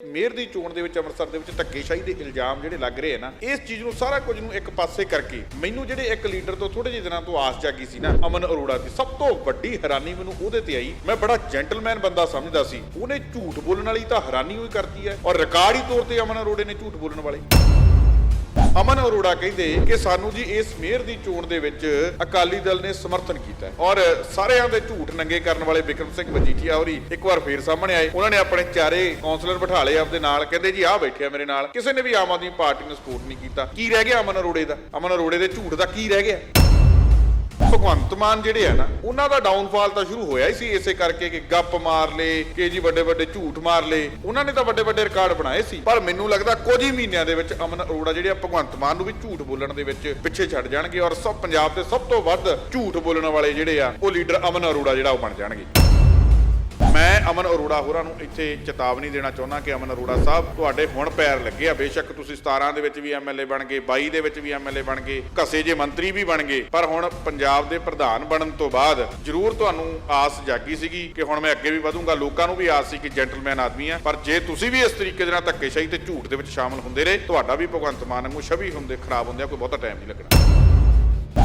Mayor ਦੀ ਚੋਣ ਦੇ ਵਿੱਚ ਅੰਮ੍ਰਿਤਸਰ ਦੇ ਵਿੱਚ ਧੱਕੇਸ਼ਾਹੀ ਦੇ ਇਲਜ਼ਾਮ ਜਿਹੜੇ ਲੱਗ ਰਹੇ ਆ ਨਾ, ਇਸ ਚੀਜ਼ ਨੂੰ ਸਾਰਾ ਕੁਝ ਨੂੰ ਇੱਕ ਪਾਸੇ ਕਰਕੇ ਮੈਨੂੰ ਜਿਹੜੇ ਇੱਕ ਲੀਡਰ ਤੋਂ ਥੋੜੇ ਜਿਹੇ ਦਿਨਾਂ ਤੋਂ ਆਸ ਜਾਗੀ ਸੀ ਨਾ, ਅਮਨ ਅਰੋੜਾ ਦੀ ਸਭ ਤੋਂ ਵੱਡੀ ਹੈਰਾਨੀ ਮੈਨੂੰ ਉਹਦੇ ਤੇ ਆਈ। ਮੈਂ ਬੜਾ ਜੈਂਟਲਮੈਨ ਬੰਦਾ ਸਮਝਦਾ ਸੀ। ਉਹਨੇ ਝੂਠ ਬੋਲਣ ਵਾਲੀ ਤਾਂ ਹੈਰਾਨੀ ਹੋਈ ਕਰਤੀ ਹੈ ਔਰ ਰਿਕਾਰਡੀ ਤੌਰ ਤੇ ਅਮਨ ਅਰੋੜੇ ਨੇ ਝੂਠ ਬੋਲਣ ਵਾਲੇ। ਅਮਨ ਅਰੋੜਾ ਕਹਿੰਦੇ ਕਿ ਸਾਨੂੰ ਜੀ ਇਸ ਮੇਅਰ ਦੀ ਚੋਣ ਦੇ ਵਿੱਚ ਅਕਾਲੀ ਦਲ ਨੇ ਸਮਰਥਨ ਕੀਤਾ ਔਰ ਸਾਰਿਆਂ ਦੇ ਝੂਠ ਨੰਗੇ ਕਰਨ ਵਾਲੇ ਵਿਕਰਮ ਸਿੰਘ ਮਜੀਠੀਆ ਹੋਰੀ ਇੱਕ ਵਾਰ ਫੇਰ ਸਾਹਮਣੇ ਆਏ। ਉਹਨਾਂ ਨੇ ਆਪਣੇ ਚਾਰੇ ਕਾਉਂਸਲਰ ਬਿਠਾ ਲਏ ਆਪਦੇ ਨਾਲ। ਕਹਿੰਦੇ ਜੀ, ਆਹ ਬੈਠੇ ਆ ਮੇਰੇ ਨਾਲ। ਕਿਸੇ ਨੇ ਵੀ ਆਮ ਆਦਮੀ ਪਾਰਟੀ ਨੂੰ ਸਪੋਰਟ ਨਹੀਂ ਕੀਤਾ। ਕੀ ਰਹਿ ਗਿਆ ਅਮਨ ਅਰੋੜੇ ਦਾ? ਅਮਨ ਅਰੋੜੇ ਦੇ ਝੂਠ ਦਾ ਕੀ ਰਹਿ ਗਿਆ? ਭਗਵੰਤ ਮਾਨ ਜਿਹੜੇ ਆ ਨਾ, ਉਹਨਾਂ ਦਾ ਡਾਊਨਫਾਲ ਤਾਂ ਸ਼ੁਰੂ ਹੋਇਆ ਹੀ ਸੀ, ਇਸੇ ਕਰਕੇ ਕਿ ਗੱਪ ਮਾਰ ਲੇ ਕਿ ਜੀ ਵੱਡੇ ਵੱਡੇ ਝੂਠ ਮਾਰ ਲੇ ਉਹਨਾਂ ਨੇ ਤਾਂ ਵੱਡੇ ਵੱਡੇ ਰਿਕਾਰਡ ਬਣਾਏ ਸੀ। ਪਰ ਮੈਨੂੰ ਲੱਗਦਾ ਕੁਝ ਹੀ ਮਹੀਨਿਆਂ ਦੇ ਵਿੱਚ ਅਮਨ ਅਰੋੜਾ ਜਿਹੜੇ ਆ ਭਗਵੰਤ ਮਾਨ ਨੂੰ ਵੀ ਝੂਠ ਬੋਲਣ ਦੇ ਵਿੱਚ ਪਿੱਛੇ ਛੱਡ ਜਾਣਗੇ ਔਰ ਸਭ ਪੰਜਾਬ ਦੇ ਸਭ ਤੋਂ ਵੱਧ ਝੂਠ ਬੋਲਣ ਵਾਲੇ ਜਿਹੜੇ ਆ, ਉਹ ਲੀਡਰ ਅਮਨ ਅਰੋੜਾ ਜਿਹੜਾ ਉਹ ਬਣ ਜਾਣਗੇ। ਮੈਂ ਅਮਨ ਅਰੋੜਾ ਹੋਰਾਂ ਨੂੰ ਇੱਥੇ ਚੇਤਾਵਨੀ ਦੇਣਾ ਚਾਹੁੰਦਾ ਕਿ ਅਮਨ ਅਰੋੜਾ ਸਾਹਿਬ, ਤੁਹਾਡੇ ਹੁਣ ਪੈਰ ਲੱਗੇ ਆ। ਬੇਸ਼ੱਕ ਤੁਸੀਂ 17 ਦੇ ਵਿੱਚ ਵੀ ਐਮਐਲਏ ਬਣ ਗਏ 22 ਦੇ ਵਿੱਚ ਵੀ ਐਮਐਲਏ ਬਣ ਗਏ, ਘਸੇ ਜੇ ਮੰਤਰੀ ਵੀ ਬਣ ਗਏ। ਪਰ ਹੁਣ ਪੰਜਾਬ ਦੇ ਪ੍ਰਧਾਨ ਬਣਨ ਤੋਂ ਬਾਅਦ ਜ਼ਰੂਰ ਤੁਹਾਨੂੰ ਆਸ ਜਾਗੀ ਸੀਗੀ ਕਿ ਹੁਣ ਮੈਂ ਅੱਗੇ ਵੀ ਵਧੂੰਗਾ। ਲੋਕਾਂ ਨੂੰ ਵੀ ਆਸ ਸੀ ਕਿ ਜੈਂਟਲਮੈਨ ਆਦਮੀ ਆ। ਪਰ ਜੇ ਤੁਸੀਂ ਵੀ ਇਸ ਤਰੀਕੇ ਦੇ ਨਾਲ ਧੱਕੇਸ਼ਾਹੀ ਤੇ ਝੂਠ ਦੇ ਵਿੱਚ ਸ਼ਾਮਲ ਹੁੰਦੇ ਰਹੇ, ਤੁਹਾਡਾ ਵੀ ਭਗਵੰਤ ਮਾਨ ਨੂੰ ਛਵੀ ਹੁੰਦੇ, ਖਰਾਬ ਹੁੰਦੇ ਕੋਈ ਬਹੁਤਾ ਟਾਈਮ ਨਹੀਂ ਲੱਗਣਾ।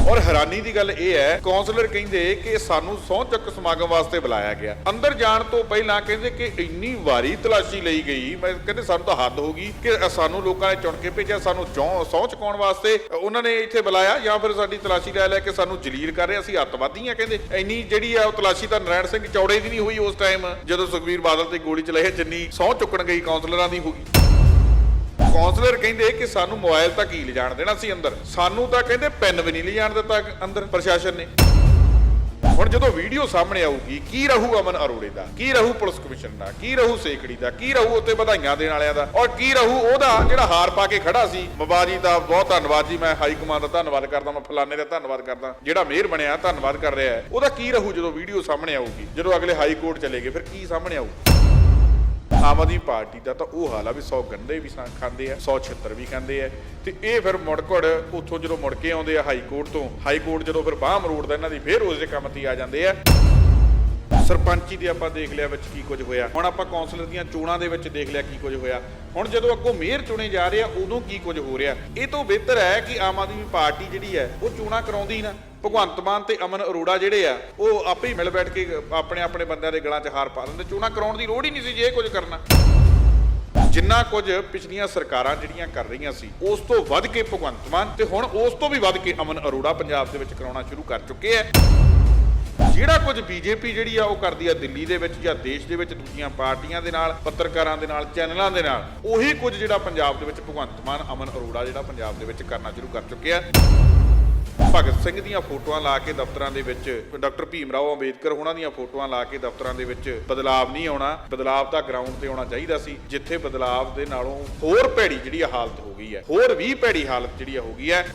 ਔਰ ਹੈਰਾਨੀ ਦੀ ਗੱਲ ਇਹ ਹੈ ਕਾਉਂਸਲਰ ਕਹਿੰਦੇ ਕਿ ਸਾਨੂੰ ਸਹੁੰ ਚੱਕ ਸਮਾਗਮ ਵਾਸਤੇ ਬੁਲਾਇਆ ਗਿਆ। ਅੰਦਰ ਜਾਣ ਤੋਂ ਪਹਿਲਾਂ ਕਹਿੰਦੇ ਕਿ ਇੰਨੀ ਵਾਰੀ ਤਲਾਸ਼ੀ ਲਈ ਗਈ, ਮੈਂ ਕਹਿੰਦੇ ਸਾਨੂੰ ਤਾਂ ਹੱਦ ਹੋ ਗਈ ਕਿ ਸਾਨੂੰ ਲੋਕਾਂ ਨੇ ਚੁਣ ਕੇ ਭੇਜਿਆ, ਸਾਨੂੰ ਜੌਂ- ਸਹੁੰ ਚੁਕਾਉਣ ਵਾਸਤੇ ਉਹਨਾਂ ਨੇ ਇੱਥੇ ਬੁਲਾਇਆ ਜਾਂ ਫਿਰ ਸਾਡੀ ਤਲਾਸ਼ੀ ਲੈ ਲੈ ਕੇ ਸਾਨੂੰ ਜਲੀਲ ਕਰ ਰਹੇ, ਅਸੀਂ ਅੱਤਵਾਦੀ ਆ ਕਹਿੰਦੇ। ਇੰਨੀ ਜਿਹੜੀ ਆ ਉਹ ਤਲਾਸ਼ੀ ਤਾਂ ਨਰਾਇਣ ਸਿੰਘ ਚੌੜੇ ਦੀ ਨਹੀਂ ਹੋਈ ਉਸ ਟਾਈਮ ਜਦੋਂ ਸੁਖਬੀਰ ਬਾਦਲ ਤੇ ਗੋਲੀ ਚਲਾਈ, ਜਿੰਨੀ ਸਹੁੰ ਚੁੱਕਣ ਗਈ ਕਾਉਂਸਲਰਾਂ ਦੀ ਹੋ ਗਈ ਕਾਉਂਸਲਰ ਕਹਿੰਦੇ ਕਿ ਸਾਨੂੰ ਮੋਬਾਈਲ ਤਾਂ ਕੀ ਲਿਜਾਣ ਦੇਣਾ ਸੀ ਅੰਦਰ। ਸਾਨੂੰ ਤਾਂ ਕਹਿੰਦੇ ਪੈਨ ਵੀ ਨਹੀਂ ਲਿਜਾਣ ਦਿੱਤਾ ਅੰਦਰ ਪ੍ਰਸ਼ਾਸਨ ਨੇ। ਹੁਣ ਜਦੋਂ ਵੀਡੀਓ ਸਾਹਮਣੇ ਆਊਗੀ, ਕੀ ਰਹੂ ਅਮਨ ਅਰੋੜੇ ਦਾ? ਕੀ ਰਹੂ ਪੁਲਿਸ ਕਮਿਸ਼ਨ ਦਾ? ਕੀ ਰਹੂ ਸੇਕੜੀ ਦਾ? ਕੀ ਰਹੂ ਉੱਤੇ ਵਧਾਈਆਂ ਦੇਣ ਵਾਲਿਆਂ ਦਾ? ਔਰ ਕੀ ਰਹੂ ਉਹਦਾ ਜਿਹੜਾ ਹਾਰ ਪਾ ਕੇ ਖੜਾ ਸੀ? ਮਬਾਜੀ ਦਾ ਬਹੁਤ ਧੰਨਵਾਦ ਜੀ, ਮੈਂ ਹਾਈ ਕਮਾਂਡ ਦਾ ਧੰਨਵਾਦ ਕਰਦਾ, ਮੈਂ ਫਲਾਣੇ ਦਾ ਧੰਨਵਾਦ ਕਰਦਾ, ਜਿਹੜਾ ਮੇਅਰ ਬਣਿਆ, ਧੰਨਵਾਦ ਕਰ ਰਿਹਾ ਹੈ। ਉਹਦਾ ਕੀ ਰਹੂ ਜਦੋਂ ਵੀਡੀਓ ਸਾਹਮਣੇ ਆਊਗੀ? ਜਦੋਂ ਅਗਲੇ ਹਾਈ ਕੋਰਟ ਚਲੇ ਗਏ, ਫਿਰ ਕੀ ਸਾਹਮਣੇ ਆਊ? ਆਮ ਆਦਮੀ ਪਾਰਟੀ ਦਾ ਤਾਂ ਉਹ ਹਾਲ ਆ ਵੀ 100 ਗੰਦੇ ਵੀ ਖਾਂਦੇ ਆ 100 ਛਿੱਤਰ ਵੀ ਖਾਂਦੇ ਆ। ਤੇ ਇਹ ਫਿਰ ਮੁੜਕੜ ਉੱਥੋਂ ਜਦੋਂ ਮੁੜ ਕੇ ਆਉਂਦੇ ਆ ਹਾਈ ਕੋਰਟ ਤੋਂ, ਹਾਈ ਕੋਰਟ ਜਦੋਂ ਫਿਰ ਬਾਹ ਮਰੋੜਦਾ ਇਹਨਾਂ ਦੀ ਫਿਰ ਉਸ ਦੇ ਕੰਮ ਤੇ ਆ ਜਾਂਦੇ ਆ। ਸਰਪੰਚੀ ਦੇ ਆਪਾਂ ਦੇਖ ਲਿਆ ਵਿੱਚ ਕੀ ਕੁਝ ਹੋਇਆ। ਹੁਣ ਆਪਾਂ ਕੌਂਸਲਰ ਦੀਆਂ ਚੋਣਾਂ ਦੇ ਵਿੱਚ ਦੇਖ ਲਿਆ ਕੀ ਕੁਝ ਹੋਇਆ। ਹੁਣ ਜਦੋਂ ਅੱਗੋਂ ਮੇਅਰ ਚੁਣੇ ਜਾ ਰਹੇ ਆ, ਉਦੋਂ ਕੀ ਕੁਝ ਹੋ ਰਿਹਾ। ਇਹ ਤੋਂ ਬਿਹਤਰ ਹੈ ਕਿ ਆਮ ਆਦਮੀ ਪਾਰਟੀ ਜਿਹੜੀ ਹੈ, ਉਹ ਚੋਣਾਂ ਕਰਾਉਂਦੀ ਨਾ। ਭਗਵੰਤ ਮਾਨ ਤੇ ਅਮਨ ਅਰੋੜਾ ਜਿਹੜੇ ਆ, ਉਹ ਆਪੇ ਹੀ ਮਿਲ ਬੈਠ ਕੇ ਆਪਣੇ ਆਪਣੇ ਬੰਦਿਆਂ ਦੇ ਗਲਾਂ 'ਚ ਹਾਰ ਪਾ ਦਿੰਦੇ। ਚੋਣਾਂ ਕਰਾਉਣ ਦੀ ਲੋੜ ਹੀ ਨਹੀਂ ਸੀ ਜੇ ਕੁਝ ਕਰਨਾ। ਜਿੰਨਾ ਕੁਝ ਪਿਛਲੀਆਂ ਸਰਕਾਰਾਂ ਜਿਹੜੀਆਂ ਕਰ ਰਹੀਆਂ ਸੀ, ਉਸ ਤੋਂ ਵੱਧ ਕੇ ਭਗਵੰਤ ਮਾਨ ਤੇ ਹੁਣ ਉਸ ਤੋਂ ਵੀ ਵੱਧ ਕੇ ਅਮਨ ਅਰੋੜਾ ਪੰਜਾਬ ਦੇ ਵਿੱਚ ਕਰਾਉਣਾ ਸ਼ੁਰੂ ਕਰ ਚੁੱਕੇ ਆ। ਜਿਹੜਾ ਕੁਝ ਬੀਜੇਪੀ ਜਿਹੜੀ ਆ, ਉਹ ਕਰਦੀ ਆ ਦਿੱਲੀ ਦੇ ਵਿੱਚ ਜਾਂ ਦੇਸ਼ ਦੇ ਵਿੱਚ ਦੂਜੀਆਂ ਪਾਰਟੀਆਂ ਦੇ ਨਾਲ, ਪੱਤਰਕਾਰਾਂ ਦੇ ਨਾਲ, ਚੈਨਲਾਂ ਦੇ ਨਾਲ, ਉਹੀ ਕੁਝ ਜਿਹੜਾ ਪੰਜਾਬ ਦੇ ਵਿੱਚ ਭਗਵੰਤ ਮਾਨ, ਅਮਨ ਅਰੋੜਾ ਜਿਹੜਾ ਪੰਜਾਬ ਦੇ ਵਿੱਚ ਕਰਨਾ ਸ਼ੁਰੂ ਕਰ ਚੁੱਕਿਆ ਭਗਤ ਸਿੰਘ ਦੀਆਂ ਫੋਟੋਆਂ ਲਾ ਕੇ ਦਫ਼ਤਰਾਂ ਦੇ ਵਿੱਚ, ਡਾਕਟਰ ਭੀਮ ਰਾਓ ਅੰਬੇਦਕਰ ਉਹਨਾਂ ਦੀਆਂ ਫੋਟੋਆਂ ਲਾ ਕੇ ਦਫ਼ਤਰਾਂ ਦੇ ਵਿੱਚ ਬਦਲਾਵ ਨਹੀਂ ਆਉਣਾ, ਬਦਲਾਵ ਤਾਂ ਗਰਾਊਂਡ ਤੇ ਆਉਣਾ ਚਾਹੀਦਾ ਸੀ, ਜਿੱਥੇ ਬਦਲਾਵ ਦੇ ਨਾਲੋਂ ਹੋਰ ਭੈੜੀ ਜਿਹੜੀ ਆ ਹਾਲਤ ਹੋ ਗਈ ਹੈ, ਹੋਰ ਵੀ ਭੈੜੀ ਹਾਲਤ ਜਿਹੜੀ ਆ ਹੋ ਗਈ ਹੈ।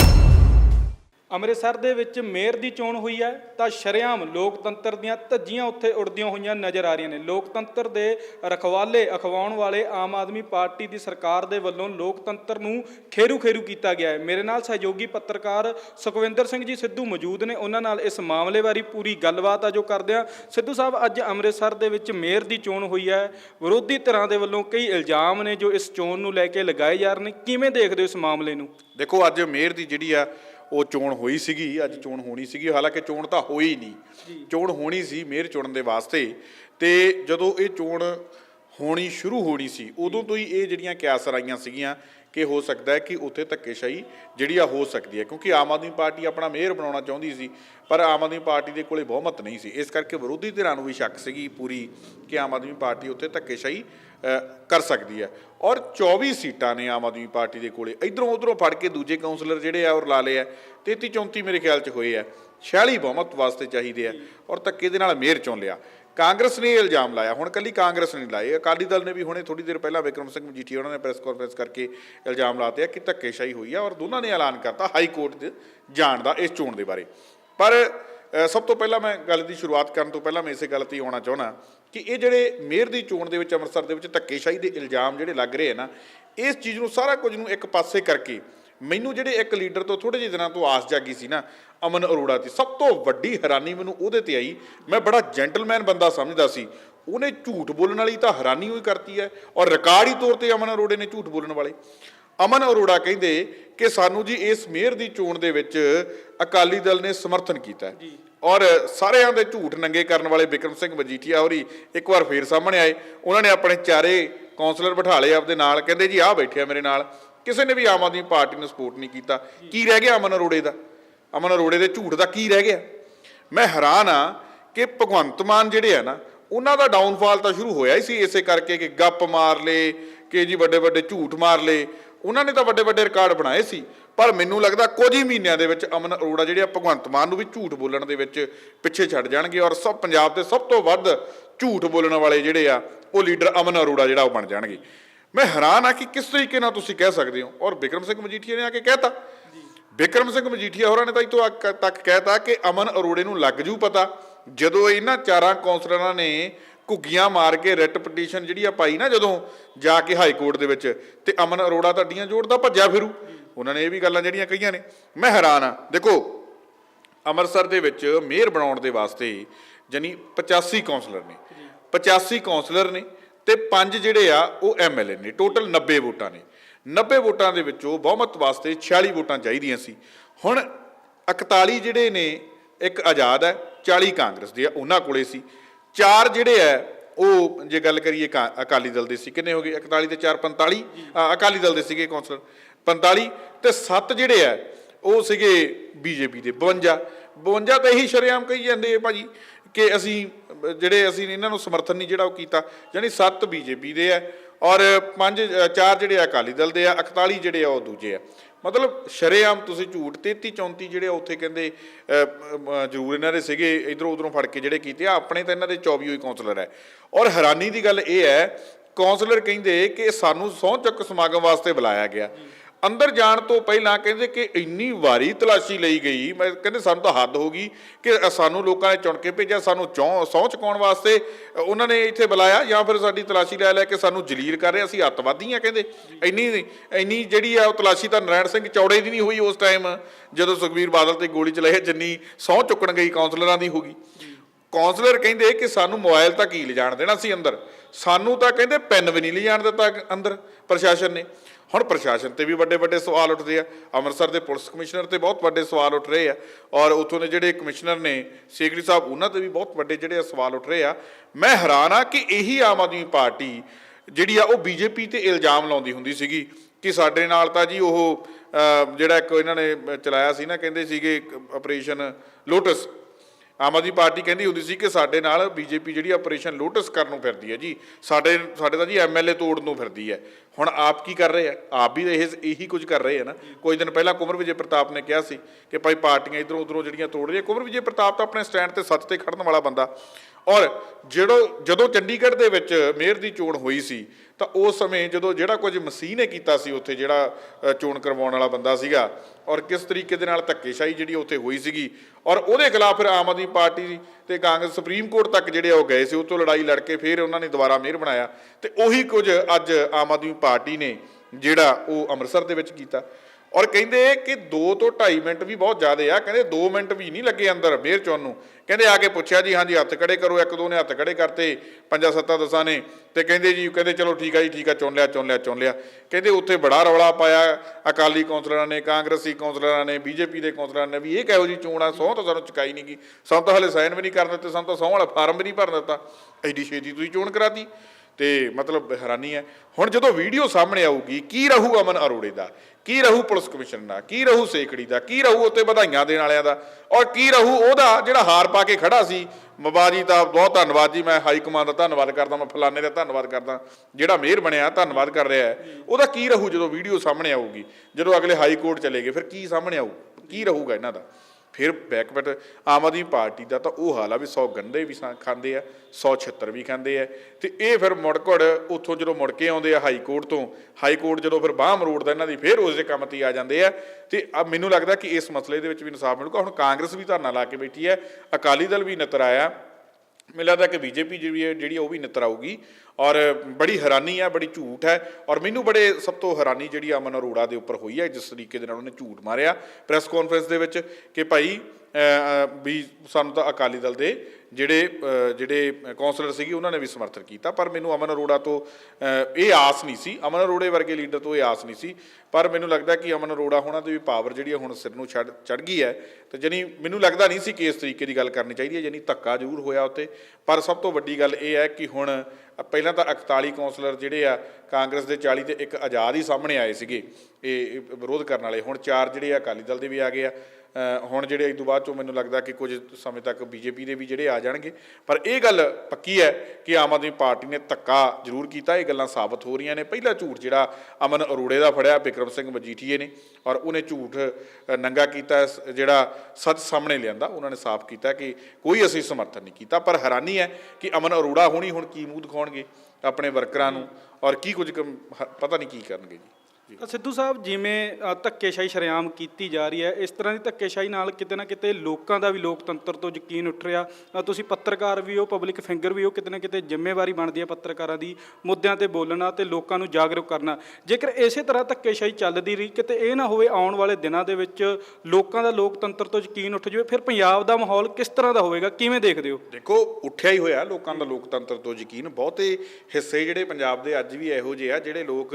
ਅੰਮ੍ਰਿਤਸਰ ਦੇ ਵਿੱਚ ਮੇਅਰ ਦੀ ਚੋਣ ਹੋਈ ਹੈ, ਤਾਂ ਸ਼ਰੇਆਮ ਲੋਕਤੰਤਰ ਦੀਆਂ ਧੱਜੀਆਂ ਉੱਥੇ ਉੜਦੀਆਂ ਹੋਈਆਂ ਨਜ਼ਰ ਆ ਰਹੀਆਂ ਨੇ। ਲੋਕਤੰਤਰ ਦੇ ਰਖਵਾਲੇ ਅਖਵਾਉਣ ਵਾਲੇ ਆਮ ਆਦਮੀ ਪਾਰਟੀ ਦੀ ਸਰਕਾਰ ਦੇ ਵੱਲੋਂ ਲੋਕਤੰਤਰ ਨੂੰ ਖੇਰੂ ਖੇਰੂ ਕੀਤਾ ਗਿਆ ਹੈ। ਮੇਰੇ ਨਾਲ ਸਹਿਯੋਗੀ ਪੱਤਰਕਾਰ ਸੁਖਵਿੰਦਰ ਸਿੰਘ ਜੀ ਸਿੱਧੂ ਮੌਜੂਦ ਨੇ। ਉਹਨਾਂ ਨਾਲ ਇਸ ਮਾਮਲੇ ਬਾਰੇ ਪੂਰੀ ਗੱਲਬਾਤ ਆ ਜੋ ਕਰਦੇ ਆ ਸਿੱਧੂ ਸਾਹਿਬ, ਅੱਜ ਅੰਮ੍ਰਿਤਸਰ ਦੇ ਵਿੱਚ ਮੇਅਰ ਦੀ ਚੋਣ ਹੋਈ ਹੈ। ਵਿਰੋਧੀ ਧਿਰਾਂ ਦੇ ਵੱਲੋਂ ਕਈ ਇਲਜ਼ਾਮ ਨੇ ਜੋ ਇਸ ਚੋਣ ਨੂੰ ਲੈ ਕੇ ਲਗਾਏ ਜਾ ਰਹੇ ਨੇ। ਕਿਵੇਂ ਦੇਖਦੇ ਹੋ ਇਸ ਮਾਮਲੇ ਨੂੰ? ਦੇਖੋ, ਅੱਜ ਮੇਅਰ ਦੀ ਜਿਹੜੀ ਆ ਉਹ ਚੋਣ ਹੋਈ ਸੀਗੀ ਅੱਜ ਚੋਣ ਹੋਣੀ ਸੀਗੀ ਹਾਲਾਂਕਿ ਚੋਣ ਤਾਂ ਹੋਈ ਨਹੀਂ। ਚੋਣ ਹੋਣੀ ਸੀ ਮੇਅਰ ਚੁਣਨ ਦੇ ਵਾਸਤੇ ਤੇ ਜਦੋਂ ਇਹ ਚੋਣ ਹੋਣੀ ਸ਼ੁਰੂ ਹੋਣੀ ਸੀ ਉਦੋਂ ਤੋਂ ਹੀ ਇਹ ਜਿਹੜੀਆਂ ਕਿਆਸ ਰਾਈਆਂ ਸੀਗੀਆਂ ਕਿ ਹੋ ਸਕਦਾ ਹੈ ਕਿ ਉੱਥੇ ਧੱਕੇਸ਼ਾਹੀ ਜਿਹੜੀ ਆ ਹੋ ਸਕਦੀ ਹੈ ਕਿਉਂਕਿ ਆਮ ਆਦਮੀ ਪਾਰਟੀ ਆਪਣਾ ਮੇਅਰ ਬਣਾਉਣਾ ਚਾਹੁੰਦੀ ਸੀ ਪਰ ਆਮ ਆਦਮੀ ਪਾਰਟੀ ਦੇ ਕੋਲੇ ਬਹੁਮਤ ਨਹੀਂ ਸੀ। ਇਸ ਕਰਕੇ ਵਿਰੋਧੀ ਧਿਰਾਂ ਨੂੰ ਵੀ ਸ਼ੱਕ ਸੀਗੀ ਪੂਰੀ ਕਿ ਆਮ ਆਦਮੀ ਪਾਰਟੀ ਉੱਥੇ ਧੱਕੇਸ਼ਾਹੀ ਕਰ ਸਕਦੀ ਹੈ। ਔਰ 24 ਸੀਟਾਂ ਨੇ ਆਮ ਆਦਮੀ ਪਾਰਟੀ ਦੇ ਕੋਲੇ। ਇਧਰੋਂ ਉਧਰੋਂ ਫੜ ਕੇ ਦੂਜੇ ਕਾਉਂਸਲਰ ਜਿਹੜੇ ਆ, ਉਹ ਲਾ ਲਏ ਆ। 33 34 ਮੇਰੇ ਖਿਆਲ 'ਚ ਹੋਏ ਆ। 46 ਬਹੁਮਤ ਵਾਸਤੇ ਚਾਹੀਦੇ ਆ ਔਰ ਧੱਕੇ ਦੇ ਨਾਲ ਮੇਅਰ ਚੁਣ ਲਿਆ। ਕਾਂਗਰਸ ਨੇ ਇਹ ਇਲਜ਼ਾਮ ਲਾਇਆ। ਹੁਣ ਕੱਲੀ ਕਾਂਗਰਸ ਨੇ ਲਾਏ। ਅਕਾਲੀ ਦਲ ਨੇ ਵੀ ਹੁਣੇ ਥੋੜੀ ਦੇਰ ਪਹਿਲਾਂ ਵਿਕਰਮ ਸਿੰਘ ਮਜੀਠੀ ਉਹਨਾਂ ਨੇ ਪ੍ਰੈਸ ਕਾਨਫਰੰਸ ਕਰਕੇ ਇਲਜ਼ਾਮ ਲਾਤੇ ਆ ਕਿ ਧੱਕੇਸ਼ਾਹੀ ਹੋਈ ਆ ਔਰ ਦੋਨਾਂ ਨੇ ਐਲਾਨ ਕਰਤਾ ਹਾਈ ਕੋਰਟ ਦੇ ਜਾਣ ਦਾ ਇਸ ਚੋਣ ਦੇ ਬਾਰੇ। ਪਰ ਸਭ ਤੋਂ ਪਹਿਲਾਂ ਮੈਂ ਗੱਲ ਦੀ ਸ਼ੁਰੂਆਤ ਕਰਨ ਤੋਂ ਪਹਿਲਾਂ ਮੈਂ ਇਸੇ ਗੱਲ ਤੇ ਹੀ ਆਉਣਾ ਚਾਹੁੰਦਾ ਕਿ ਇਹ ਜਿਹੜੇ ਮੇਅਰ ਦੀ ਚੋਣ ਦੇ ਵਿੱਚ, ਅੰਮ੍ਰਿਤਸਰ ਦੇ ਵਿੱਚ ਧੱਕੇਸ਼ਾਹੀ ਦੇ ਇਲਜ਼ਾਮ ਜਿਹੜੇ ਲੱਗ ਰਹੇ ਆ ਨਾ, ਇਸ ਚੀਜ਼ ਨੂੰ ਸਾਰਾ ਕੁਝ ਨੂੰ ਇੱਕ ਪਾਸੇ ਕਰਕੇ ਮੈਨੂੰ ਜਿਹੜੇ ਇੱਕ ਲੀਡਰ ਤੋਂ ਥੋੜੇ ਜਿਹੇ ਦਿਨਾਂ ਤੋਂ ਆਸ ਜਾਗੀ ਸੀ ਨਾ, ਅਮਨ ਅਰੋੜਾ ਦੀ, ਸਭ ਤੋਂ ਵੱਡੀ ਹੈਰਾਨੀ ਮੈਨੂੰ ਉਹਦੇ ਤੇ ਆਈ। ਮੈਂ ਬੜਾ ਜੈਂਟਲਮੈਨ ਬੰਦਾ ਸਮਝਦਾ ਸੀ। ਉਹਨੇ ਝੂਠ ਬੋਲਣ ਵਾਲੀ ਤਾਂ ਹੈਰਾਨੀ ਹੋਈ ਕਰਤੀ ਹੈ ਔਰ ਰਿਕਾਰਡ ਹੀ ਤੌਰ ਤੇ ਅਮਨ ਅਰੋੜੇ ਨੇ ਝੂਠ ਬੋਲਣ ਵਾਲੇ। ਅਮਨ ਅਰੋੜਾ ਕਹਿੰਦੇ ਕਿ ਸਾਨੂੰ ਜੀ ਇਸ ਮੇਅਰ ਦੀ ਚੋਣ ਦੇ ਵਿੱਚ ਅਕਾਲੀ ਦਲ ਨੇ ਸਮਰਥਨ ਕੀਤਾ ਹੈ। ਔਰ ਸਾਰਿਆਂ ਦੇ ਝੂਠ ਨੰਗੇ ਕਰਨ ਵਾਲੇ ਬਿਕਰਮ ਸਿੰਘ ਮਜੀਠੀਆ ਹੋਰੀ ਇੱਕ ਵਾਰ ਫੇਰ ਸਾਹਮਣੇ ਆਏ। ਉਹਨਾਂ ਨੇ ਆਪਣੇ ਚਾਰੇ ਕਾਉਂਸਲਰ ਬਿਠਾ ਲਏ ਆਪਦੇ ਨਾਲ। ਕਹਿੰਦੇ ਜੀ ਆਹ ਬੈਠੇ ਆ ਮੇਰੇ ਨਾਲ। ਕਿਸੇ ਨੇ ਵੀ ਆਮ ਆਦਮੀ ਪਾਰਟੀ ਨੂੰ ਸਪੋਰਟ ਨਹੀਂ ਕੀਤਾ। ਕੀ ਰਹਿ ਗਿਆ ਅਮਨ ਅਰੋੜੇ ਦਾ? ਅਮਨ ਅਰੋੜੇ ਦੇ ਝੂਠ ਦਾ ਕੀ ਰਹਿ ਗਿਆ? ਮੈਂ ਹੈਰਾਨ ਆ ਕਿ ਭਗਵੰਤ ਮਾਨ ਜਿਹੜੇ ਆ ਨਾ ਉਹਨਾਂ ਦਾ ਡਾਊਨਫਾਲ ਤਾਂ ਸ਼ੁਰੂ ਹੋਇਆ ਹੀ ਸੀ ਇਸੇ ਕਰਕੇ ਕਿ ਗੱਪ ਮਾਰ ਲੇ ਕਿ ਜੀ ਵੱਡੇ ਵੱਡੇ ਝੂਠ ਮਾਰ ਲੇ ਉਹਨਾਂ ਨੇ ਤਾਂ ਵੱਡੇ ਵੱਡੇ ਰਿਕਾਰਡ ਬਣਾਏ ਸੀ ਪਰ ਮੈਨੂੰ ਲੱਗਦਾ ਕੁਝ ਹੀ ਮਹੀਨਿਆਂ ਦੇ ਵਿੱਚ ਅਮਨ ਅਰੋੜਾ ਜਿਹੜੇ ਆ ਭਗਵੰਤ ਮਾਨ ਨੂੰ ਵੀ ਝੂਠ ਬੋਲਣ ਦੇ ਵਿੱਚ ਪਿੱਛੇ ਛੱਡ ਜਾਣਗੇ ਔਰ ਸਭ ਪੰਜਾਬ ਦੇ ਸਭ ਤੋਂ ਵੱਧ ਝੂਠ ਬੋਲਣ ਵਾਲੇ ਜਿਹੜੇ ਆ ਉਹ ਲੀਡਰ ਅਮਨ ਅਰੋੜਾ ਜਿਹੜਾ ਉਹ ਬਣ ਜਾਣਗੇ। ਮੈਂ ਹੈਰਾਨ ਆ ਕਿ ਕਿਸ ਤਰੀਕੇ ਨਾਲ ਤੁਸੀਂ ਕਹਿ ਸਕਦੇ ਹੋ ਔਰ ਬਿਕਰਮ ਸਿੰਘ ਮਜੀਠੀਆ ਨੇ ਆ ਕੇ ਕਹਿਤਾ। ਬਿਕਰਮ ਸਿੰਘ ਮਜੀਠੀਆ ਹੋਰਾਂ ਨੇ ਤਾਂ ਇਤੋਂ ਤੱਕ ਕਹਿਤਾ ਕਿ ਅਮਨ ਅਰੋੜੇ ਨੂੰ ਲੱਗ ਜੂ ਪਤਾ ਜਦੋਂ ਇਹਨਾਂ ਚਾਰਾਂ ਕੌਂਸਲਰਾਂ ਨੇ ਘੁੱਗੀਆਂ ਮਾਰ ਕੇ ਰਿਟ ਪਟੀਸ਼ਨ ਜਿਹੜੀ ਆ ਪਾਈ ਨਾ ਜਦੋਂ ਜਾ ਕੇ ਹਾਈ ਕੋਰਟ ਦੇ ਵਿੱਚ ਤੇ ਅਮਨ ਅਰੋੜਾ ਤਾਂ ਅੱਡੀਆਂ ਜੋੜਦਾ ਭੱਜਿਆ ਫਿਰੂ। ਉਹਨਾਂ ਨੇ ਇਹ ਵੀ ਗੱਲਾਂ ਜਿਹੜੀਆਂ ਕਹੀਆਂ ਨੇ। ਮੈਂ ਹੈਰਾਨ ਆ। ਦੇਖੋ ਅੰਮ੍ਰਿਤਸਰ ਦੇ ਵਿੱਚ ਮੇਅਰ ਬਣਾਉਣ ਦੇ ਵਾਸਤੇ ਜਾਨੀ 85 ਕਾਉਂਸਲਰ ਨੇ। 85 ਕਾਉਂਸਲਰ ਨੇ ਤੇ ਪੰਜ ਜਿਹੜੇ ਆ ਉਹ ਐਮਐਲਏ ਨੇ। ਟੋਟਲ 90 ਵੋਟਾਂ ਨੇ। 90 ਵੋਟਾਂ ਦੇ ਵਿੱਚੋਂ ਬਹੁਮਤ ਵਾਸਤੇ 46 ਵੋਟਾਂ ਚਾਹੀਦੀਆਂ ਸੀ। ਹੁਣ 41 ਜਿਹੜੇ ਨੇ ਇੱਕ ਆਜ਼ਾਦ ਹੈ 40 ਕਾਂਗਰਸ ਦੇ ਆ ਉਹਨਾਂ ਕੋਲੇ ਸੀ। ਚਾਰ ਜਿਹੜੇ ਆ ਉਹ ਜੇ ਗੱਲ ਕਰੀਏ ਕਾ- ਅਕਾਲੀ ਦਲ ਦੇ ਸੀ। ਕਿੰਨੇ ਹੋ ਗਏ? 41 ਤੇ 4 45 ਅਕਾਲੀ ਦਲ ਦੇ ਸੀਗੇ ਕੌਂਸਲਰ। 45 ਤੇ 7 ਜਿਹੜੇ ਆ ਉਹ ਸੀਗੇ ਬੀਜੇਪੀ ਦੇ 52 52 ਤਾਂ ਇਹੀ ਸ਼ਰੇਆਮ ਕਹੀ ਜਾਂਦੇ ਆ ਭਾਜੀ ਕਿ ਅਸੀਂ, ਜਿਹੜੇ ਅਸੀਂ ਇਹਨਾਂ ਨੂੰ ਸਮਰਥਨ ਨਹੀਂ ਜਿਹੜਾ ਉਹ ਕੀਤਾ ਯਾਨੀ 7 ਬੀਜੇਪੀ ਦੇ ਆ ਔਰ 5 ਚਾਰ ਜਿਹੜੇ ਆ ਅਕਾਲੀ ਦਲ ਦੇ ਆ 41 ਜਿਹੜੇ ਆ ਉਹ ਦੂਜੇ ਆ। ਮਤਲਬ ਸ਼ਰੇਆਮ ਤੁਸੀਂ ਝੂਠ 33 34 ਜਿਹੜੇ ਉੱਥੇ ਕਹਿੰਦੇ ਅ, ਜ਼ਰੂਰ ਇਹਨਾਂ ਦੇ ਸੀਗੇ ਇਧਰੋਂ ਉਧਰੋਂ ਫੜ ਕੇ ਜਿਹੜੇ ਕੀਤੇ ਆ ਆਪਣੇ ਤਾਂ ਇਹਨਾਂ ਦੇ 24 ਹੋਈ ਕਾਉਂਸਲਰ ਹੈ। ਔਰ ਹੈਰਾਨੀ ਦੀ ਗੱਲ ਇਹ ਹੈ ਕਾਉਂਸਲਰ ਕਹਿੰਦੇ ਕਿ ਸਾਨੂੰ ਸਹੁੰ ਚੱਕ ਸਮਾਗਮ ਵਾਸਤੇ ਬੁਲਾਇਆ ਗਿਆ। ਅੰਦਰ ਜਾਣ ਤੋਂ ਪਹਿਲਾਂ ਕਹਿੰਦੇ ਕਿ ਇੰਨੀ ਵਾਰੀ ਤਲਾਸ਼ੀ ਲਈ ਗਈ, ਮੈਂ ਕਹਿੰਦੇ ਸਾਨੂੰ ਤਾਂ ਹੱਦ ਹੋ ਗਈ ਕਿ ਸਾਨੂੰ ਲੋਕਾਂ ਨੇ ਚੁਣ ਕੇ ਭੇਜਿਆ, ਸਾਨੂੰ ਚੌਂ, ਸਹੁੰ ਚੁਕਾਉਣ ਵਾਸਤੇ, ਉਹਨਾਂ ਨੇ ਇੱਥੇ ਬੁਲਾਇਆ ਜਾਂ ਫਿਰ ਸਾਡੀ ਤਲਾਸ਼ੀ ਲੈ ਲੈ ਕੇ ਸਾਨੂੰ ਜਲੀਲ ਕਰ ਰਹੇ, ਅਸੀਂ ਅੱਤਵਾਦੀ ਆ ਕਹਿੰਦੇ। ਇੰਨੀ ਇੰਨੀ ਜਿਹੜੀ ਆ ਉਹ ਤਲਾਸ਼ੀ ਤਾਂ ਨਰਾਇਣ ਸਿੰਘ ਚੌੜੇ ਦੀ ਨਹੀਂ ਹੋਈ ਉਸ ਟਾਈਮ, ਜਦੋਂ ਸੁਖਬੀਰ ਬਾਦਲ ਤੇ ਗੋਲੀ ਚਲਾਈ, ਜਿੰਨੀ ਸਹੁੰ ਚੁੱਕਣ ਗਈ ਕਾਉਂਸਲਰਾਂ ਦੀ ਹੋ ਗਈ। ਕਾਉਂਸਲਰ ਕਹਿੰਦੇ ਕਿ ਸਾਨੂੰ ਮੋਬਾਈਲ ਤਾਂ ਕੀ ਲਿਜਾਣ ਦੇਣਾ ਸੀ ਅੰਦਰ, ਸਾਨੂੰ ਤਾਂ ਕਹਿੰਦੇ ਪੈਨ ਵੀ ਨਹੀਂ ਲਿਜਾਣ ਦਿੱਤਾ ਅੰਦਰ ਪ੍ਰਸ਼ਾਸਨ ਨੇ। ਹੁਣ ਪ੍ਰਸ਼ਾਸਨ ਤੇ ਵੀ ਵੱਡੇ ਵੱਡੇ ਸਵਾਲ ਉੱਠਦੇ ਆ। ਅੰਮ੍ਰਿਤਸਰ ਦੇ ਪੁਲਿਸ ਕਮਿਸ਼ਨਰ ਤੇ ਬਹੁਤ ਵੱਡੇ ਸਵਾਲ ਉੱਠ ਰਹੇ ਆ। ਔਰ ਉੱਥੋਂ ਦੇ ਜਿਹੜੇ ਕਮਿਸ਼ਨਰ ਨੇ ਸੇਕਰੀ ਸਾਹਿਬ, ਉਹਨਾਂ ਤੇ ਵੀ ਬਹੁਤ ਵੱਡੇ ਜਿਹੜੇ ਸਵਾਲ ਉੱਠ ਰਹੇ ਆ। ਮੈਂ ਹੈਰਾਨ ਆ ਕਿ ਇਹੀ ਆਮ ਆਦਮੀ ਪਾਰਟੀ ਜਿਹੜੀ ਆ, ਉਹ ਬੀਜੇਪੀ ਤੇ ਇਲਜ਼ਾਮ ਲਾਉਂਦੀ ਹੁੰਦੀ ਸੀਗੀ ਕਿ ਸਾਡੇ ਨਾਲ ਤਾਂ ਜੀ ਉਹ ਜਿਹੜਾ ਇੱਕ ਇਹਨਾਂ ਨੇ ਚਲਾਇਆ ਸੀ ਨਾ, ਕਹਿੰਦੇ ਸੀਗੇ operation lotus. Aam Aadmi party ਕਹਿੰਦੀ ਹੁੰਦੀ ਸੀ ਕਿ ਸਾਡੇ ਨਾਲ ਬੀਜੇਪੀ ਜਿਹੜੀ ਆਪਰੇਸ਼ਨ ਲੋਟਸ ਕਰਨ ਨੂੰ ਫਿਰਦੀ ਹੈ ਜੀ, ਸਾਡੇ ਸਾਡੇ ਤਾਂ ਜੀ ਐਮਐਲਏ ਤੋੜਨ ਨੂੰ ਫਿਰਦੀ ਹੈ। ਹੁਣ ਆਪ ਕੀ ਕਰ ਰਹੇ ਆ ਆਪ ਵੀ ਇਹ, ਇਹੀ ਕੁਝ ਕਰ ਰਹੇ ਆ ਨਾ। ਕੁਝ ਦਿਨ ਪਹਿਲਾਂ ਕੁਮਰ ਵਿਜੇ ਪ੍ਰਤਾਪ ਨੇ ਕਿਹਾ ਸੀ ਕਿ ਭਾਈ ਪਾਰਟੀਆਂ ਇਧਰੋਂ ਉਧਰੋਂ ਜਿਹੜੀਆਂ ਤੋੜ ਰਹੀਆਂ, ਕੁਮਰ ਵਿਜੇ ਪ੍ਰਤਾਪ ਤਾਂ ਆਪਣੇ ਸਟੈਂਡ ਤੇ ਸੱਚ ਤੇ ਖੜਨ ਵਾਲਾ ਬੰਦਾ। ਔਰ ਜਿਹੜੋ ਜਦੋਂ ਚੰਡੀਗੜ੍ਹ ਦੇ ਵਿੱਚ ਮੇਅਰ ਦੀ ਚੋਣ ਹੋਈ ਸੀ, ਤਾਂ ਉਸ ਸਮੇਂ ਜਦੋਂ ਜਿਹੜਾ ਕੁਝ ਮਸੀਹ ਨੇ ਕੀਤਾ ਸੀ, ਉੱਥੇ ਜਿਹੜਾ ਚੋਣ ਕਰਵਾਉਣ ਵਾਲਾ ਬੰਦਾ ਸੀਗਾ, ਔਰ ਕਿਸ ਤਰੀਕੇ ਦੇ ਨਾਲ ਧੱਕੇਸ਼ਾਹੀ ਜਿਹੜੀ ਉੱਥੇ ਹੋਈ ਸੀਗੀ, ਔਰ ਉਹਦੇ ਖਿਲਾਫ ਫਿਰ ਆਮ ਆਦਮੀ ਪਾਰਟੀ ਤੇ ਕਾਂਗਰਸ ਸੁਪਰੀਮ ਕੋਰਟ ਤੱਕ ਜਿਹੜੇ ਆ ਉਹ ਗਏ ਸੀ ਉੱਥੋਂ ਲੜਾਈ ਲੜ ਕੇ ਫਿਰ ਉਹਨਾਂ ਨੇ ਦੁਬਾਰਾ ਮੇਅਰ ਬਣਾਇਆ, ਤੇ ਉਹੀ ਕੁਝ ਅੱਜ ਆਮ ਆਦਮੀ ਪਾਰਟੀ ਨੇ ਜਿਹੜਾ ਉਹ ਅੰਮ੍ਰਿਤਸਰ ਦੇ ਵਿੱਚ ਕੀਤਾ। ਔਰ ਕਹਿੰਦੇ ਕਿ 2 ਤੋਂ 2.5 ਮਿੰਟ ਵੀ ਬਹੁਤ ਜ਼ਿਆਦਾ ਆ। ਕਹਿੰਦੇ 2 ਮਿੰਟ ਵੀ ਨਹੀਂ ਲੱਗੇ ਅੰਦਰ ਮੇਅਰ ਚੋਣ ਨੂੰ। ਕਹਿੰਦੇ ਆ ਕੇ ਪੁੱਛਿਆ ਜੀ, ਹਾਂਜੀ, ਹੱਥ ਖੜੇ ਕਰੋ, ਇੱਕ ਦੋ ਨੇ ਹੱਥ ਖੜੇ ਕਰਤੇ, ਪੰਜਾਂ ਸੱਤਾਂ ਦਸਾਂ ਨੇ। ਤੇ ਕਹਿੰਦੇ ਜੀ, ਕਹਿੰਦੇ ਚਲੋ ਠੀਕ ਆ ਜੀ, ਠੀਕ ਆ, ਚੁਣ ਲਿਆ ਚੁਣ ਲਿਆ ਚੁਣ ਲਿਆ। ਕਹਿੰਦੇ ਉੱਥੇ ਬੜਾ ਰੌਲਾ ਪਾਇਆ। ਅਕਾਲੀ ਕੌਂਸਲਰਾਂ ਨੇ, ਕਾਂਗਰਸੀ ਕੌਂਸਲਰਾਂ ਨੇ, ਬੀਜੇਪੀ ਦੇ ਕੌਂਸਲਰਾਂ ਨੇ ਵੀ ਇਹ ਕਿਹੋ ਜੀ, ਚੋਣ ਆ, ਸਹੁੰ ਤਾਂ ਸਾਨੂੰ ਚੁਕਾਈ ਨਹੀਂ ਗਈ। ਸਾਨੂੰ ਤਾਂ ਹਲੇ ਸਾਈਨ ਵੀ ਨਹੀਂ ਕਰ ਦਿੱਤੇ, ਸਾਨੂੰ ਤਾਂ ਸਹੁੰ ਵਾਲਾ ਫਾਰਮ ਵੀ ਨਹੀਂ ਭਰਨ ਦਿੱਤਾ। ਐਡੀ ਛੇਤੀ ਤੁਸੀਂ ਚੋਣ ਕਰਾਤੀ। ਤੇ ਮਤਲਬ ਹੈਰਾਨੀ ਹੈ। ਹੁਣ ਜਦੋਂ ਵੀਡੀਓ ਸਾਹਮਣੇ ਆਊਗੀ, ਕੀ ਰਹੂ ਅਮਨ ਅਰੋੜੇ ਦਾ? ਕੀ ਰਹੂ ਪੁਲਿਸ ਕਮਿਸ਼ਨ ਦਾ? ਕੀ ਰਹੂ ਸੇਕੜੀ ਦਾ? ਕੀ ਰਹੂ ਉੱਤੇ ਵਧਾਈਆਂ ਦੇਣ ਵਾਲਿਆਂ ਦਾ? ਔਰ ਕੀ ਰਹੂ ਉਹਦਾ ਜਿਹੜਾ ਹਾਰ ਪਾ ਕੇ ਖੜਾ ਸੀ? ਮਬਾਜੀ ਦਾ ਬਹੁਤ ਧੰਨਵਾਦ ਜੀ, ਮੈਂ ਹਾਈ ਕਮਾਂਡ ਦਾ ਧੰਨਵਾਦ ਕਰਦਾ, ਮੈਂ ਫਲਾਣੇ ਦਾ ਧੰਨਵਾਦ ਕਰਦਾ, ਜਿਹੜਾ ਮੇਅਰ ਬਣਿਆ, ਧੰਨਵਾਦ ਕਰ ਰਿਹਾ ਹੈ। ਉਹਦਾ ਕੀ ਰਹੂ ਜਦੋਂ ਵੀਡੀਓ ਸਾਹਮਣੇ ਆਊਗੀ? ਜਦੋਂ ਅਗਲੇ ਹਾਈ ਕੋਰਟ ਚਲੇ ਗਏ, ਫਿਰ ਕੀ ਸਾਹਮਣੇ ਆਊ? ਕੀ ਰਹੂਗਾ ਇਹਨਾਂ ਦਾ? ਫਿਰ ਬੈਕਵਰਡ ਆਮ ਆਦਮੀ ਪਾਰਟੀ ਦਾ ਤਾਂ ਉਹ ਹਾਲ ਆ ਵੀ 100 ਗੰਦੇ ਵੀ ਸਾ- ਖਾਂਦੇ ਆ 100 ਛਿੱਤਰ ਵੀ ਖਾਂਦੇ ਆ। ਤੇ ਇਹ ਫਿਰ ਮੁੜਕੜ ਉੱਥੋਂ ਜਦੋਂ ਮੁੜ ਕੇ ਆਉਂਦੇ ਆ ਹਾਈ ਕੋਰਟ ਤੋਂ ਹਾਈ ਕੋਰਟ ਜਦੋਂ ਫਿਰ ਬਾਹਮ ਰੋਡ ਦਾ ਇਹਨਾਂ ਦੀ ਫਿਰ ਉਸ ਦੇ ਕੰਮ ਤੇ ਆ ਜਾਂਦੇ ਆ। ਤੇ ਮੈਨੂੰ ਲੱਗਦਾ ਕਿ ਇਸ ਮਸਲੇ ਦੇ ਵਿੱਚ ਵੀ ਇਨਸਾਫ ਮਿਲੂਗਾ। ਹੁਣ ਕਾਂਗਰਸ ਵੀ ਧਰਨਾ ਲਾ ਕੇ ਬੈਠੀ ਹੈ, ਅਕਾਲੀ ਦਲ ਵੀ ਨਤਰ ਆਇਆ। ਮੈਨੂੰ ਲੱਗਦਾ ਕਿ ਬੀਜੇਪੀ ਜਿਹੜੀ ਹੈ, ਜਿਹੜੀ ਉਹ ਵੀ ਨਿੱਤਰ ਆਊਗੀ ਔਰ ਬੜੀ ਹੈਰਾਨੀ ਹੈ ਬੜੀ ਝੂਠ ਹੈ ਔਰ ਮੈਨੂੰ ਬੜੇ ਸਭ ਤੋਂ ਹੈਰਾਨੀ ਜਿਹੜੀ ਅਮਨ ਅਰੋੜਾ ਦੇ ਉੱਪਰ ਹੋਈ ਹੈ, ਜਿਸ ਤਰੀਕੇ ਦੇ ਨਾਲ ਉਹਨੇ ਝੂਠ ਮਾਰਿਆ ਪ੍ਰੈਸ ਕਾਨਫਰੰਸ ਦੇ ਵਿੱਚ ਕਿ ਭਾਈ ਵੀ ਸਾਨੂੰ ਤਾਂ ਅਕਾਲੀ ਦਲ ਦੇ ਜਿਹੜੇ ਜਿਹੜੇ ਕੌਂਸਲਰ ਸੀਗੇ, ਉਹਨਾਂ ਨੇ ਵੀ ਸਮਰਥਨ ਕੀਤਾ। ਪਰ ਮੈਨੂੰ ਅਮਨ ਅਰੋੜਾ ਤੋਂ ਇਹ ਆਸ ਨਹੀਂ ਸੀ। ਅਮਨ ਅਰੋੜੇ ਵਰਗੇ ਲੀਡਰ ਤੋਂ ਇਹ ਆਸ ਨਹੀਂ ਸੀ। ਪਰ ਮੈਨੂੰ ਲੱਗਦਾ ਕਿ ਅਮਨ ਅਰੋੜਾ ਹੋਣਾ ਦੀ ਵੀ ਪਾਵਰ ਜਿਹੜੀ ਹੈ ਹੁਣ ਸਿਰ ਨੂੰ ਛੱਡ ਚੜ ਗਈ ਹੈ। ਤੇ ਜਾਣੀ ਮੈਨੂੰ ਲੱਗਦਾ ਨਹੀਂ ਸੀ ਕਿ ਇਸ ਤਰੀਕੇ ਦੀ ਗੱਲ ਕਰਨੀ ਚਾਹੀਦੀ ਹੈ। ਜਾਣੀ ਧੱਕਾ ਜ਼ਰੂਰ ਹੋਇਆ ਉੱਤੇ। ਪਰ ਸਭ ਤੋਂ ਵੱਡੀ ਗੱਲ ਇਹ ਹੈ ਕਿ ਹੁਣ ਪਹਿਲਾਂ ਤਾਂ 41 ਕੌਂਸਲਰ ਜਿਹੜੇ ਆ ਕਾਂਗਰਸ ਦੇ 40 ਤੇ ਇੱਕ ਆਜ਼ਾਦ ਹੀ ਸਾਹਮਣੇ ਆਏ ਸੀਗੇ, ਇਹ ਵਿਰੋਧ ਕਰਨ ਵਾਲੇ। ਹੁਣ ਚਾਰ ਜਿਹੜੇ ਆ ਅਕਾਲੀ ਦਲ ਦੇ ਵੀ ਆ ਗਏ ਆ। ਹੁਣ ਜਿਹੜੇ ਇਸ ਤੋਂ ਬਾਅਦ ਚੋਂ ਮੈਨੂੰ ਲੱਗਦਾ ਕਿ ਕੁਝ ਸਮੇਂ ਤੱਕ ਬੀਜੇਪੀ ਦੇ ਵੀ ਜਿਹੜੇ ਆ ਜਾਣਗੇ। ਪਰ ਇਹ ਗੱਲ ਪੱਕੀ ਹੈ ਕਿ ਆਮ ਆਦਮੀ ਪਾਰਟੀ ਨੇ ਧੱਕਾ ਜ਼ਰੂਰ ਕੀਤਾ। ਇਹ ਗੱਲਾਂ ਸਾਬਤ ਹੋ ਰਹੀਆਂ ਨੇ। ਪਹਿਲਾ ਝੂਠ ਜਿਹੜਾ ਅਮਨ ਅਰੋੜੇ ਦਾ ਫੜਿਆ, ਬਿਕਰਮ ਸਿੰਘ ਮਜੀਠੀਏ ਨੇ। ਔਰ ਉਹਨੇ ਝੂਠ ਨੰਗਾ ਕੀਤਾ, ਸ- ਜਿਹੜਾ ਸੱਚ ਸਾਹਮਣੇ ਲਿਆਂਦਾ, ਉਹਨਾਂ ਨੇ ਸਾਫ਼ ਕੀਤਾ ਕਿ ਕੋਈ ਅਸੀਂ ਸਮਰਥਨ ਨਹੀਂ ਕੀਤਾ। ਪਰ ਹੈਰਾਨੀ ਹੈ ਕਿ ਅਮਨ ਅਰੋੜਾ ਹੁਣੀ ਹੁਣ ਕੀ ਮੂੰਹ ਦਿਖਾਉਣ ਦਿਖਾਉਣਗੇ ਆਪਣੇ ਵਰਕਰਾਂ ਨੂੰ ਔਰ ਕੀ ਕੁਝ ਪਤਾ ਨਹੀਂ ਕੀ ਕਰਨਗੇ ਜੀ। ਤਾਂ ਸਿੱਧੂ ਸਾਹਿਬ ਜਿਵੇਂ ਅ, ਧੱਕੇਸ਼ਾਹੀ ਸ਼ਰੇਆਮ ਕੀਤੀ ਜਾ ਰਹੀ ਹੈ ਇਸ ਤਰ੍ਹਾਂ ਦੀ ਧੱਕੇਸ਼ਾਹੀ ਨਾਲ ਕਿਤੇ ਨਾ ਕਿਤੇ ਲੋਕਾਂ ਦਾ ਵੀ ਲੋਕਤੰਤਰ ਤੋਂ ਯਕੀਨ ਉੱਠ ਰਿਹਾ। ਅ, ਤੁਸੀਂ ਪੱਤਰਕਾਰ ਵੀ ਹੋ ਪਬਲਿਕ ਫਿੰਗਰ ਵੀ ਹੋ ਕਿਤੇ ਨਾ ਕਿਤੇ ਜ਼ਿੰਮੇਵਾਰੀ ਬਣਦੀ ਹੈ ਪੱਤਰਕਾਰਾਂ ਦੀ ਮੁੱਦਿਆਂ ਤੇ ਬੋਲਣਾ ਤੇ ਲੋਕਾਂ ਨੂੰ ਜਾਗਰੂਕ ਕਰਨਾ। ਜੇਕਰ ਇਸੇ ਤਰ੍ਹਾਂ ਧੱਕੇਸ਼ਾਹੀ ਚੱਲਦੀ ਰਹੀ ਕਿਤੇ ਇਹ ਨਾ ਹੋਵੇ ਆਉਣ ਵਾਲੇ ਦਿਨਾਂ ਦੇ ਵਿੱਚ ਲੋਕਾਂ ਦਾ ਲੋਕਤੰਤਰ ਤੋਂ ਯਕੀਨ ਉੱਠ ਜਾਵੇ ਫਿਰ ਪੰਜਾਬ ਦਾ ਮਾਹੌਲ ਕਿਸ ਤਰ੍ਹਾਂ ਦਾ ਹੋਵੇਗਾ? ਕਿਵੇਂ ਦੇਖਦੇ ਹੋ? ਦੇਖੋ ਉੱਠਿਆ ਹੀ ਹੋਇਆ ਲੋਕਾਂ ਦਾ ਲੋਕਤੰਤਰ ਤੋਂ ਯਕੀਨ। ਬਹੁਤੇ ਹਿੱਸੇ ਜਿਹੜੇ ਪੰਜਾਬ ਦੇ ਅੱਜ ਵੀ ਇਹੋ ਜਿਹੇ ਆ ਜਿਹੜੇ ਲੋਕ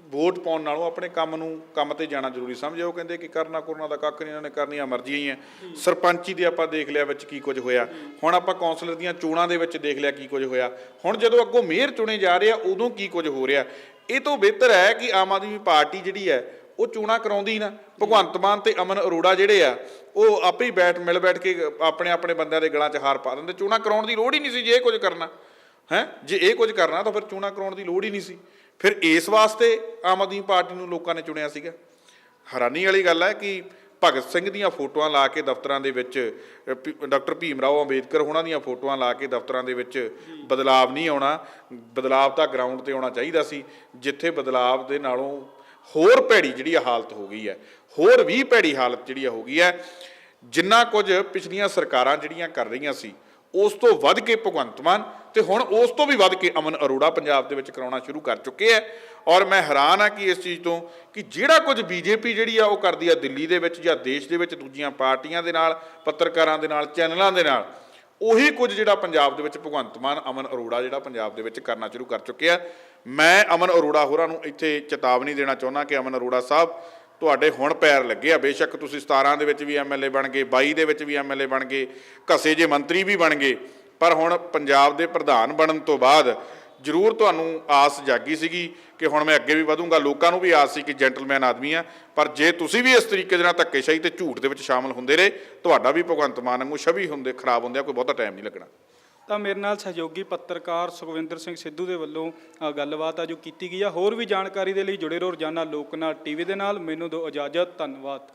ਵੋਟ ਪਾਉਣ ਨਾਲੋਂ ਆਪਣੇ ਕੰਮ ਨੂੰ ਕੰਮ ਤੇ ਜਾਣਾ ਜ਼ਰੂਰੀ ਸਮਝੇ ਉਹ ਕਹਿੰਦੇ ਕਿ ਕਰਨਾ ਕਰਨਾ ਦਾ ਕੱਖ ਨਹੀਂ ਇਹਨਾਂ ਨੇ ਕਰਨੀਆਂ ਮਰਜ਼ੀਆਂ ਹੀ ਆ ਸਰਪੰਚੀ ਦੇ ਆਪਾਂ ਦੇਖ ਲਿਆ ਵਿੱਚ ਕੀ ਕੁਝ ਹੋਇਆ। ਹੁਣ ਆਪਾਂ ਕੌਂਸਲਰ ਦੀਆਂ ਚੋਣਾਂ ਦੇ ਵਿੱਚ ਦੇਖ ਲਿਆ ਕੀ ਕੁਝ ਹੋਇਆ। ਹੁਣ ਜਦੋਂ ਅੱਗੋਂ ਮੇਅਰ ਚੁਣੇ ਜਾ ਰਹੇ ਆ ਉਦੋਂ ਕੀ ਕੁਝ ਹੋ ਰਿਹਾ? ਇਹ ਤੋਂ ਬਿਹਤਰ ਹੈ ਕਿ ਆਮ ਆਦਮੀ ਪਾਰਟੀ ਜਿਹੜੀ ਹੈ ਉਹ ਚੋਣਾਂ ਕਰਾਉਂਦੀ ਹੀ ਨਾ ਭਗਵੰਤ ਮਾਨ ਤੇ ਅਮਨ ਅਰੋੜਾ ਜਿਹੜੇ ਆ ਉਹ ਆਪੇ ਹੀ ਬੈਠ ਮਿਲ ਬੈਠ ਕੇ ਆਪਣੇ ਆਪਣੇ ਬੰਦਿਆਂ ਦੇ ਗਲਾਂ 'ਚ ਹਾਰ ਪਾ ਦਿੰਦੇ। ਚੋਣਾਂ ਕਰਾਉਣ ਦੀ ਲੋੜ ਹੀ ਨਹੀਂ ਸੀ ਜੇ ਇਹ ਕੁਝ ਕਰਨਾ। ਹੈ? ਜੇ ਇਹ ਕੁਝ ਕਰਨਾ ਤਾਂ ਫਿਰ ਚੋਣਾਂ ਕਰਾਉਣ ਦੀ ਲੋੜ ਹੀ ਨਹੀਂ ਸੀ। ਫਿਰ ਇਸ ਵਾਸਤੇ ਆਮ ਆਦਮੀ ਪਾਰਟੀ ਨੂੰ ਲੋਕਾਂ ਨੇ ਚੁਣਿਆ ਸੀਗਾ। ਹੈਰਾਨੀ ਵਾਲੀ ਗੱਲ ਹੈ ਕਿ ਭਗਤ ਸਿੰਘ ਦੀਆਂ ਫੋਟੋਆਂ ਲਾ ਕੇ ਦਫ਼ਤਰਾਂ ਦੇ ਵਿੱਚ ਡਾਕਟਰ ਭੀਮ ਰਾਓ ਅੰਬੇਦਕਰ ਉਹਨਾਂ ਦੀਆਂ ਫੋਟੋਆਂ ਲਾ ਕੇ ਦਫ਼ਤਰਾਂ ਦੇ ਵਿੱਚ ਬਦਲਾਵ ਨਹੀਂ ਆਉਣਾ, ਬਦਲਾਵ ਤਾਂ ਗਰਾਊਂਡ ਤੇ ਆਉਣਾ ਚਾਹੀਦਾ ਸੀ, ਜਿੱਥੇ ਬਦਲਾਵ ਦੇ ਨਾਲੋਂ ਹੋਰ ਭੈੜੀ ਜਿਹੜੀ ਆ ਹਾਲਤ ਹੋ ਗਈ ਹੈ, ਹੋਰ ਵੀ ਭੈੜੀ ਹਾਲਤ ਜਿਹੜੀ ਆ ਹੋ ਗਈ ਹੈ, ਜਿੰਨਾ ਕੁਝ ਪਿਛਲੀਆਂ ਸਰਕਾਰਾਂ ਜਿਹੜੀਆਂ ਕਰ ਰਹੀਆਂ ਸੀ, ਉਸ ਤੋਂ ਵੱਧ ਕੇ ਭਗਵੰਤ ਮਾਨ ਤੇ ਹੁਣ ਉਸ ਤੋਂ ਵੀ ਵੱਧ ਕੇ ਅਮਨ ਅਰੋੜਾ ਪੰਜਾਬ ਦੇ ਵਿੱਚ ਕਰਾਉਣਾ ਸ਼ੁਰੂ ਕਰ ਚੁੱਕੇ ਹੈ। ਔਰ ਮੈਂ ਹੈਰਾਨ ਆ ਕਿ ਇਸ ਚੀਜ਼ ਤੋਂ ਕਿ ਜਿਹੜਾ ਕੁਝ ਬੀਜੇਪੀ ਜਿਹੜੀ ਆ ਉਹ ਕਰਦੀ ਆ ਦਿੱਲੀ ਦੇ ਵਿੱਚ ਜਾਂ ਦੇਸ਼ ਦੇ ਵਿੱਚ ਦੂਜੀਆਂ ਪਾਰਟੀਆਂ ਦੇ ਨਾਲ, ਪੱਤਰਕਾਰਾਂ ਦੇ ਨਾਲ, ਚੈਨਲਾਂ ਦੇ ਨਾਲ, ਉਹੀ ਕੁਝ ਜਿਹੜਾ ਪੰਜਾਬ ਦੇ ਵਿੱਚ ਭਗਵੰਤ ਮਾਨ, ਅਮਨ ਅਰੋੜਾ ਜਿਹੜਾ ਪੰਜਾਬ ਦੇ ਵਿੱਚ ਕਰਨਾ ਸ਼ੁਰੂ ਕਰ ਚੁੱਕਿਆ ਮੈਂ ਅਮਨ ਅਰੋੜਾ ਹੋਰਾਂ ਨੂੰ ਇੱਥੇ ਚੇਤਾਵਨੀ ਦੇਣਾ ਚਾਹੁੰਦਾ ਕਿ ਅਮਨ ਅਰੋੜਾ ਸਾਹਿਬ, ਤੁਹਾਡੇ ਹੁਣ ਪੈਰ ਲੱਗੇ ਆ। ਬੇਸ਼ੱਕ ਤੁਸੀਂ 17 ਦੇ ਵਿੱਚ ਵੀ ਐਮਐਲਏ ਬਣ ਗਏ 22 ਦੇ ਵਿੱਚ ਵੀ ਐਮਐਲਏ ਬਣ ਗਏ, ਘਸੇ ਜੇ ਮੰਤਰੀ ਵੀ ਬਣ ਗਏ। ਪਰ ਹੁਣ ਪੰਜਾਬ ਦੇ ਪ੍ਰਧਾਨ ਬਣਨ ਤੋਂ ਬਾਅਦ ਜ਼ਰੂਰ ਤੁਹਾਨੂੰ ਆਸ ਜਾਗੀ ਸੀਗੀ ਕਿ ਹੁਣ ਮੈਂ ਅੱਗੇ ਵੀ ਵਧੂੰਗਾ। ਲੋਕਾਂ ਨੂੰ ਵੀ ਆਸ ਸੀ ਕਿ ਜੈਂਟਲਮੈਨ ਆਦਮੀ ਆ। ਪਰ ਜੇ ਤੁਸੀਂ ਵੀ ਇਸ ਤਰੀਕੇ ਦੇ ਨਾਲ ਧੱਕੇਸ਼ਾਹੀ ਤੇ ਝੂਠ ਦੇ ਵਿੱਚ ਸ਼ਾਮਲ ਹੁੰਦੇ ਰਹੇ, ਤੁਹਾਡਾ ਵੀ ਭਗਵੰਤ ਮਾਨ ਵਾਂਗੂ ਛਵੀ ਹੁੰਦੇ, ਖਰਾਬ ਹੁੰਦੇ ਆ, ਕੋਈ ਬਹੁਤਾ ਟਾਈਮ ਨਹੀਂ ਲੱਗਣਾ। ਤਾਂ ਮੇਰੇ ਨਾਲ ਸਹਿਯੋਗੀ ਪੱਤਰਕਾਰ ਸੁਖਵਿੰਦਰ ਸਿੰਘ ਸਿੱਧੂ ਦੇ ਵੱਲੋਂ ਗੱਲਬਾਤ ਆ ਜੋ ਕੀਤੀ ਗਈ ਆ। ਹੋਰ ਵੀ ਜਾਣਕਾਰੀ ਦੇ ਲਈ ਜੁੜੇ ਰਹੋ ਰੋਜ਼ਾਨਾ ਲੋਕ ਨਾਲ ਟੀਵੀ ਦੇ ਨਾਲ। ਮੈਨੂੰ ਦਿਓ ਇਜਾਜ਼ਤ, ਧੰਨਵਾਦ।